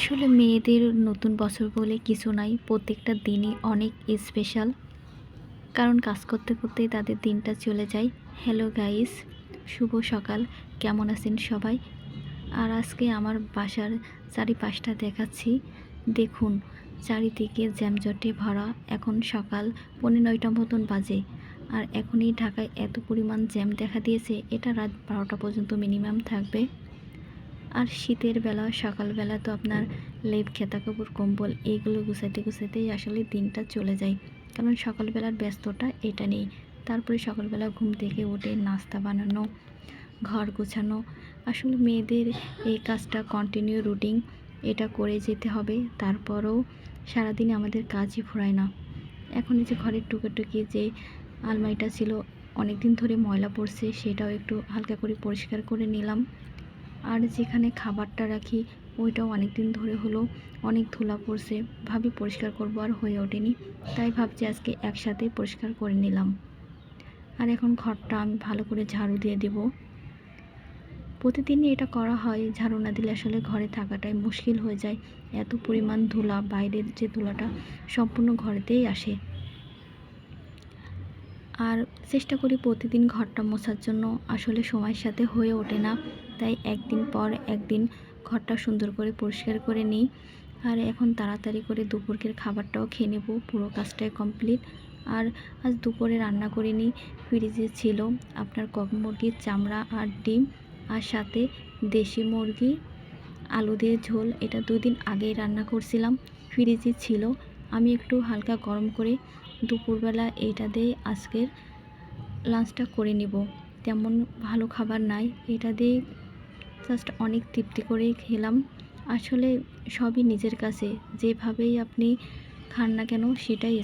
আসলে মেয়েদের নতুন বছর বলে কিছু নাই। প্রত্যেকটা দিনই অনেক স্পেশাল কারণ কাজ করতে করতেই তাদের দিনটা চলে যায়। হ্যালো গাইস শুভ সকাল। কেমন আছেন সবাই? আর আজকে আমার বাসার চারিপাশটা দেখাচ্ছি। দেখুন, চারিদিকে জ্যামজটে ভরা। এখন সকাল পৌনে নয়টা মতন বাজে। আর এখনই ঢাকায় এত পরিমাণ জ্যাম দেখা দিয়েছে। এটা রাত বারোটা পর্যন্ত মিনিমাম থাকবে। আর শীতের বেলা, সকালবেলা তো আপনার লেপ খেতা কাপড় কম্বল এইগুলো গুছাইতে গুছাইতেই আসলে দিনটা চলে যায়। কারণ সকালবেলার ব্যস্ততা এটা নেই। তারপরে সকালবেলা ঘুম থেকে উঠে নাস্তা বানানো, ঘর গোছানো, আসলে মেয়েদের এই কাজটা কন্টিনিউ রুটিন এটা করে যেতে হবে। তারপরেও সারাদিন আমাদের কাজই ফুরায় না। এখন এই যে ঘরের টুকিটুকি যে আলমারিটা ছিল অনেক দিন ধরে ময়লা পড়ছে, সেটাও একটু হালকা করে পরিষ্কার করে নিলাম। আর যেখানে খাবারটা রাখি, ওইটাও অনেক দিন ধরে হলো, অনেক ধুলা পড়ছে, ভাবি পরিষ্কার করব আর হয়ে ওঠেনি। তাই ভাবছি আজকে একসাথে পরিষ্কার করে নিলাম। আর এখন ঘরটা আমি ভালো করে ঝাড়ু দিয়ে দেব। প্রতিদিনই এটা করা হয়, ঝাড়ু না দিলে আসলে ঘরে থাকাটাই মুশকিল হয়ে যায়। এত পরিমাণ ধুলা, বাইরের যে ধুলাটা সম্পূর্ণ ঘরেতেই আসে। আর চেষ্টা করি প্রতিদিন ঘরটা মোছার জন্য। আসলে সময়ের সাথে হয়ে ওঠে না, তাই একদিন পর একদিন ঘরটা সুন্দর করে পরিষ্কার করে নিই। আর এখন তাড়াতাড়ি করে দুপুরের খাবারটাও খেয়ে নেব, পুরো কাজটাই কমপ্লিট। আর আজ দুপুরে রান্না করে নিই, ফ্রিজে ছিল আপনার কক মুরগির চামড়া আর ডিম আর সাথে দেশি মুরগি, আলু দিয়ে ঝোল, এটা দুই দিন আগেই রান্না করছিলাম। ফ্রিজে ছিল, আমি একটু হালকা গরম করে দুপুরবেলা এইটা দিয়ে আজকের লাঞ্চটা করে নিব। তেমন ভালো খাবার নাই। এটা দিয়ে জাস্ট অনেক তৃপ্তি করেই খেলাম। আসলে সবই নিজের কাছে। যেভাবেই আপনি খান না কেন, সেটাই